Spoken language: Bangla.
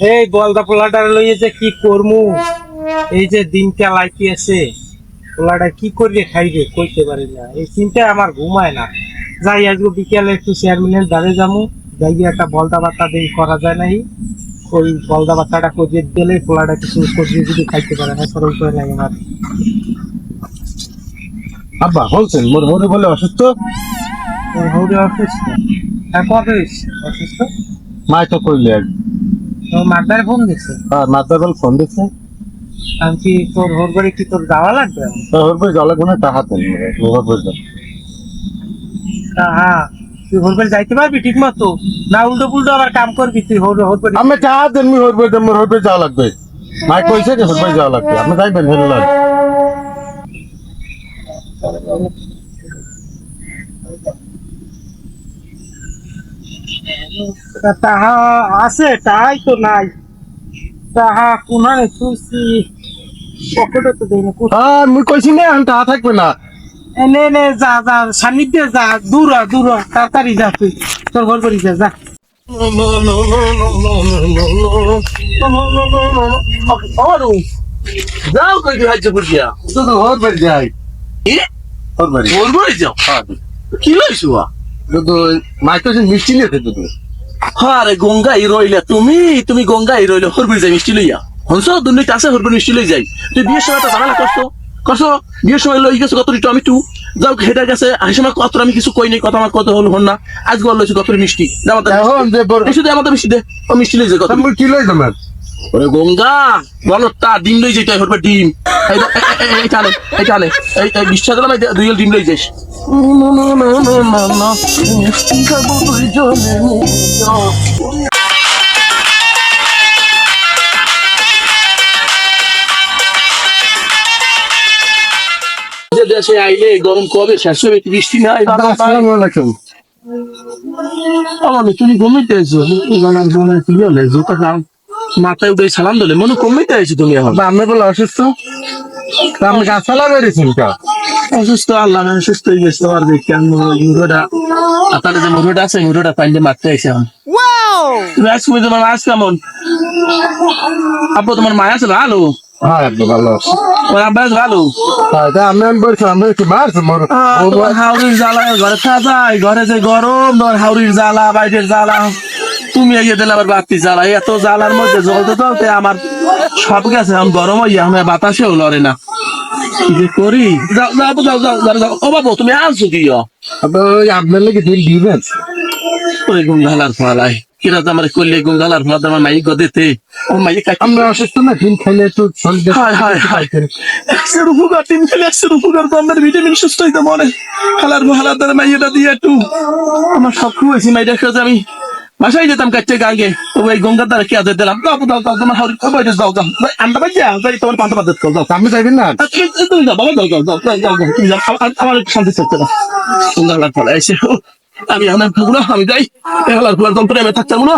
এই বলদা পোলাটার লইয়ে যে কি করমু? এই যে দিনটা লাইকি আছে পোলাটা কি করিয়ে খাইবে কইতে পারি না। এই চিন্তায় আমার ঘুমায় না। যাই আজকে বিকেলে একটু চেয়ারম্যানের দ্বারে যাব যাই একটা বলদা বার্তা দিয়ে করা যায় নাই। ওই বলদা বার্তাটা করিয়ে দিলে পোলাটা কিছু করিয়ে যদি খাইতে পারে না সরল করে লাগে আমার। আব্বা বলছেন মোর হরে বলে অসুস্থ? হৌরে অসুস্থ। হ্যাঁ কবে অসুস্থ? মাই তো কইলে এক তোর মাদার ফোন দিচ্ছে আর মাদার বল ফোন দিচ্ছে আমি কি তোর হোর বাড়ি কি তোর যাওয়া লাগবে? তো ওর বই জলে গুনে টাকা দেন ওর বই দাও। হ্যাঁ তুই হোর বাড়ি যাইতে পারবি ঠিক মতো? না উল্টো পুল্টো আবার কাম করবি তুই হোর হোর আমি টাকা দেন মি ওর বই দেন মোর ওর বই যাওয়া লাগবে। মাই কইছে যে যাওয়া লাগবে আপনি যাইবেন হেলে লাগে তাহা আছে তাই তো নাই। তাহা তুলছি? পকেটে তো দেই না? হ্যাঁ মুই কইছি না এখন টাকা থাকবে না। এ নে নে যা যা সান্নিধ্যে যা দূর দূর তাড়াতাড়ি যা তুই। তোর ঘর বাড়ি যা যা। যাও কই হাজ্য করিয়া তো তো ওর বই যাই। এ ওর বাড়ি। ওর বাড়ি যাও? হ্যাঁ। কি লইছো তো মিষ্টি নিয়ে তো তুমি আরে গঙ্গাই রইলে তুমি তুমি গঙ্গাই রইলে হরবি যাই মিষ্টি লইয়া। হনস দুর্নীতি আছে হরবি মিষ্টি লই যাই। তুই বিয়ের সময় তো ঝামেলা করছ? করছ? বিয়ের সময় লই গেছো কত একটু আমি তু যাও হেটার কাছে আই সময় কত আমি কিছু কই নাই কথা আমার কত হল হন না। আজ গল লইছো কত মিষ্টি। আমার আমাদের মিষ্টি দে। ও মিষ্টি লই যাই কত কি লই তোমার? ওরে গঙ্গা বলো তা ডিম লই হরবে ডিম। এই দে- এই- এই- এই- এই বিশ্বাস এই দুই ডিম লই যাইস। যে দেশে আইলে গরম কবে শেষ হবে বৃষ্টি নাই? বাবা আসসালামু আলাইকুম। আমার তুমি ঘুমিতে হলে খাও মাথায় উঠে সালাম দিলে মনে কমিতে আছো তুমি এখন? বলে অসুস্থ? আপনি গাছ চালা বেরিয়েছেন অসুস্থ আল্লাহ আমি সুস্থ হয়ে গেছে আর দেখি আমি মুরোটা আপনার যে মুরোটা আছে মুরোটা পাইলে মারতে আইসে এখন। তুমি আজ তুমি তোমার আজ কেমন? আব্বু তোমার মায়া আছে ভালো? তোমার ঘরে যে গরম তোমার হাউরির জ্বালা বাইরের জ্বালা। তুমি এগিয়ে দিলে আবার বাতি জ্বালা এত জ্বালার মধ্যে জ্বলতে জ্বলতে আমার সব গেছে এখন গরম হইয়া আমি বাতাসেও লড়ে না। কি করি? যাও যাও যাও যাও যাও যাও। ও বাবু তুমি কি আপনার লেগে ওই ফলাই কিরা আমার করলে গুঙ্গালার ফলা আমার মাইক গদেতে ও মাইক আমরা অসুস্থ না দিন খাইলে একটু শরীর হায় হায় হায়। একশো রুফুকার তিন খেলে একশো রুফুকার তো আমার ভিটামিন সুস্থ হইতে মনে হালার হালার দ্বারা মাইয়াটা দিয়ে একটু আমার সব খুঁয়েছি মাইটা খেয়ে আমি বাসায় যেতাম কাছে গাঙ্গে তবে এই গঙ্গার দ্বারা কি আজ দিলাম? যাও দাও দাও তোমার হাউরি কবে যাও যাও। আন্দা বাজে হ্যাঁ, যাই তোমার পান্তা পাতে কল দাও আমি যাইবেন না? আচ্ছা, তুমি যাও বাবা যাও যাও যাও যাও তুমি যাও। আমার শান্তি না। সুন্দর আমি আমি যাই। আমি থাকতাম না।